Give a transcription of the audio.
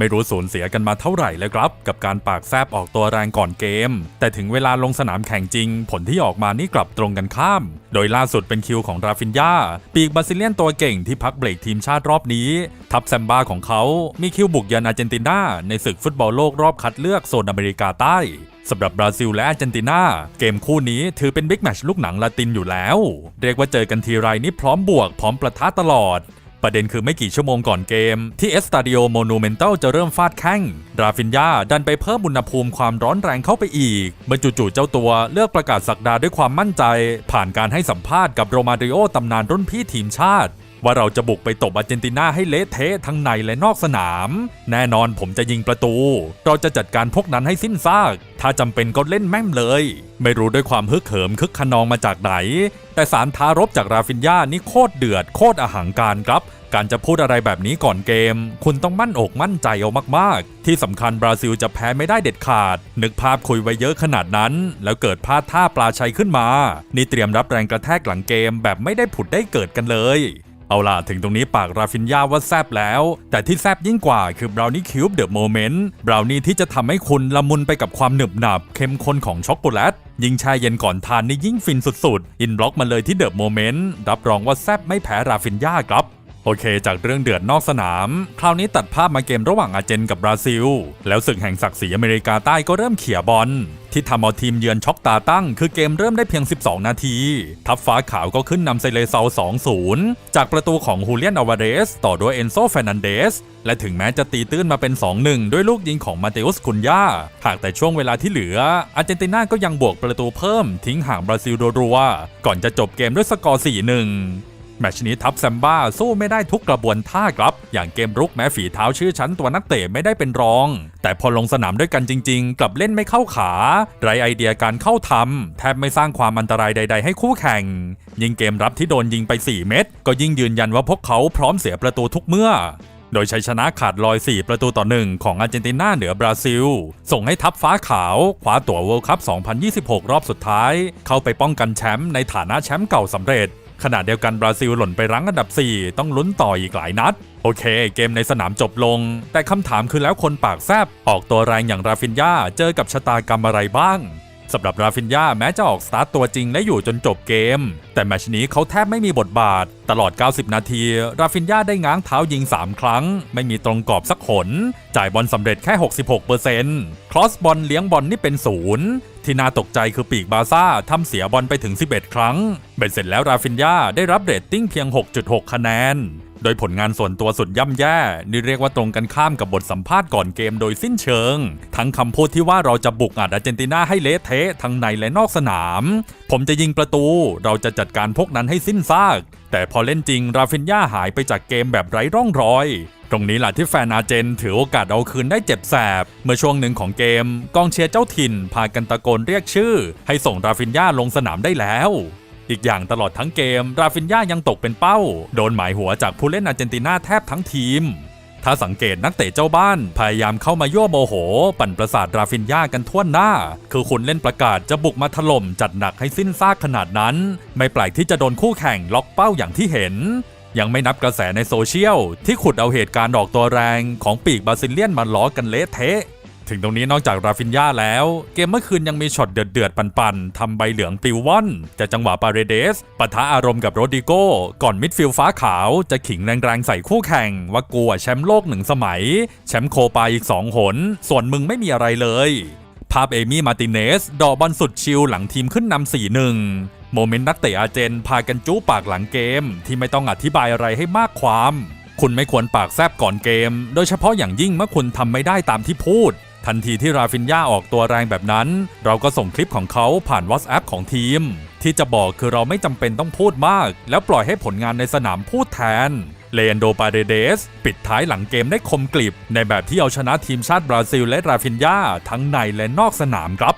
ไม่รู้สูญเสียกันมาเท่าไหร่เลยครับ กับการปากแซบออกตัวแรงก่อนเกม แต่ถึงเวลาลงสนามแข่งจริง ผลที่ออกมานี่กลับตรงกันข้าม โดยล่าสุดเป็นคิวของราฟินยาปีกบราซิเลียนตัวเก่งที่พักเบรกทีมชาติรอบนี้ ทัพแซมบ้าของเขา มีคิวบุกยือนอาร์เจนตินาในศึกฟุตบอลโลกรอบคัดเลือกโซนอเมริกาใต้สำหรับบราซิลและอาร์เจนตินา เกมคู่นี้ถือเป็นบิ๊กแมชลูกหนังลาตินอยู่แล้ว เรียกว่าเจอกันทีไรนี่พร้อมบวกพร้อมประทะตลอด ประเด็นคือไม่กี่ชั่วโมงก่อนเกม ที่เอสตาดิโอโมนูเมนตัลจะเริ่มฟาดแข้ง ราฟินยาดันไปเพิ่มอุณหภูมิความร้อนแรงเข้าไปอีก เมื่อจู่ๆเจ้าตัวเลือกประกาศสักดาด้วยความมั่นใจ ผ่านการให้สัมภาษณ์กับโรมาริโอตำนานรุ่นพี่ทีมชาติ ว่าเราจะบุกไปตบอาร์เจนตินาให้เละเทะทั้งในและนอกสนาม แน่นอนผมจะยิงประตู เราจะจัดการพวกนั้นให้สิ้นซาก ถ้าจำเป็นก็เล่นแม่มเลย ไม่รู้ด้วยความฮึกเหิมคึกขนองมาจากไหน แต่สารทารบจากราฟินยานี่โคตรเดือดโคตรอาหังการครับการจะพูดอะไรแบบนี้ก่อนเกม คุณต้องมั่นอกมั่นใจเอามากๆ ที่สำคัญบราซิลจะแพ้ไม่ได้เด็ดขาด นึกภาพคุยไว้เยอะขนาดนั้น แล้วเกิดพลาดท่าปลาชัยขึ้นมา นี่เตรียมรับแรงกระแทกหลังเกมแบบไม่ได้ผุดได้เกิดกันเลย เอาล่ะ ถึงตรงนี้ปากราฟินยาว่าแซบแล้ว แต่ที่แซบยิ่งกว่าคือบราวนี่คิวบ์เดอะโมเมนต์บราวนี่ที่จะทำให้คุณละมุนไปกับความหนึบหนับเข้มข้นของช็อกโกแลต ยิ่งแช่เย็นก่อนทานนี่ยิ่งฟินสุดๆ อินบล็อกมาเลยที่เดอะโมเมนต์รับรองว่าแซบไม่แพ้ราฟินยาครับ โอเค จากเรื่องเดือดนอกสนาม คราวนี้ตัดภาพมาเกมระหว่างอาร์เจนกับบราซิล แล้วศึกแห่งศักดิ์ศรีอเมริกาใต้ก็เริ่มเขี่ยบอลที่ทำเอาทีมเยือนช็อกตาตั้ง คือเกมเริ่มได้เพียง 12 นาที ทัพฟ้าขาวก็ขึ้นนำเซเลเซา 2-0 จากประตูของฮูเลียนอวาเรสต่อด้วยเอนโซเฟนันเดส และถึงแม้จะตีตื้นมาเป็น 2-1 ด้วยลูกยิงของมาเตอุสคุนยาหากแต่ช่วงเวลาที่เหลือ อาร์เจนตินาก็ยังบวกประตูเพิ่มทิ้งห่างบราซิลรัวๆก่อนจะจบเกมด้วยสกอร์ 4-1 แมชนี้ทัพแซมบ้าสู้ไม่ได้ทุกกระบวนท่าครับ อย่างเกมรุกแม้ฝีเท้าชื่อชั้นตัวนักเตะไม่ได้เป็นรอง แต่พอลงสนามด้วยกันจริง ๆ กลับเล่นไม่เข้าขา ไรไอเดียการเข้าทำแทบไม่สร้างความอันตรายใด ๆ ให้คู่แข่ง ยิงเกมรับที่โดนยิงไป 4 เม็ดก็ยิ่งยืนยันว่าพวกเขาพร้อมเสียประตูทุกเมื่อโดยชัยชนะขาดลอย 4 ประตูต่อหนึ่งของอาร์เจนตินาเหนือบราซิล ส่งให้ทัพฟ้าขาวคว้าตั๋วเวิลด์คัพ 2026 รอบสุดท้าย เข้าไปป้องกันแชมป์ในฐานะแชมป์เก่าสำเร็จ ขณะเดียวกันบราซิลหล่นไปรั้งอันดับ 4 ต้องลุ้นต่ออีกหลายนัด โอเค เกมในสนามจบลง แต่คำถามคือแล้วคนปากแซบออกตัวแรงอย่างราฟินยาเจอกับชะตากรรมอะไรบ้าง สำหรับราฟินยาแม้จะออกสตาร์ตตัวจริงและอยู่จนจบเกม แต่แมชนี้เขาแทบไม่มีบทบาท ตลอด 90 นาที ราฟินยาได้ง้างเท้ายิง 3 ครั้ง ไม่มีตรงกรอบสักหน จ่ายบอลสำเร็จแค่ 66%ครอสบอลเลี้ยงบอลนี่เป็นศูนย์ที่น่าตกใจคือปีกบาซ่าทำเสียบอลไปถึง 11 ครั้ง เบ็ดเสร็จแล้วราฟินยาได้รับเรตติ้งเพียง 6.6 คะแนน โดยผลงานส่วนตัวสุดย่ำแย่นี่เรียกว่าตรงกันข้ามกับบทสัมภาษณ์ก่อนเกมโดยสิ้นเชิง ทั้งคำพูดที่ว่าเราจะบุกอาร์เจนตินาให้เละเทะทั้งในและนอกสนาม ผมจะยิงประตู เราจะจัดการพวกนั้นให้สิ้นซาก แต่พอเล่นจริงราฟินยาหายไปจากเกมแบบไร้ร่องรอยตรงนี้แหละที่แฟนอาร์เจนถือโอกาสเอาคืนได้เจ็บแสบ เมื่อช่วงหนึ่งของเกม กองเชียร์เจ้าถิ่น พากันตะโกนเรียกชื่อ ให้ส่งราฟินยาลงสนามได้แล้ว อีกอย่างตลอดทั้งเกม ราฟินยายังตกเป็นเป้า โดนหมายหัวจากผู้เล่นอาร์เจนตินาแทบทั้งทีม ถ้าสังเกตนักเตะเจ้าบ้าน พยายามเข้ามายั่วโมโห ปั่นประสาทราฟินยากันทั่วหน้า คือคุณเล่นประกาศจะบุกมาถล่มจัดหนักให้สิ้นซากขนาดนั้น ไม่แปลกที่จะโดนคู่แข่งล็อกเป้าอย่างที่เห็นยังไม่นับกระแสในโซเชียล ที่ขุดเอาเหตุการณ์ออกตัวแรงของปีกบาซิเลียนมาล้อกันเละเทะ ถึงตรงนี้นอกจากราฟินยาแล้ว เกมเมื่อคืนยังมีช็อตเดือดๆ ปันๆทำใบเหลืองปิวว่อนจากจังหวะปาเรเดสปะทะอารมณ์กับโรดิโก้ ก่อนมิดฟิลฟ้าขาว จะขิงแรงๆ ใส่คู่แข่ง ว่ากูอะแชมป์โลกหนึ่งสมัย แชมป์โคปาอีก2หน ส่วนมึงไม่มีอะไรเลย ภาพเอมี่มาติเนสดอบอลสุดชิลหลังทีมขึ้นนำ4-1โมเมนต์นักเตะอาเจนพากันจู้ปากหลังเกม ที่ไม่ต้องอธิบายอะไรให้มากความคุณไม่ควรปากแซบก่อนเกม โดยเฉพาะอย่างยิ่งเมื่อคุณทำไม่ได้ตามที่พูด ทันทีที่ราฟินยาออกตัวแรงแบบนั้น เราก็ส่งคลิปของเขาผ่าน WhatsApp ของทีม ที่จะบอกคือเราไม่จำเป็นต้องพูดมาก แล้วปล่อยให้ผลงานในสนามพูดแทนเลอันโดปาเดเดส ปิดท้ายหลังเกมได้คมกลิบ ในแบบที่เอาชนะทีมชาติบราซิลและราฟินยาทั้งในและนอกสนามครับ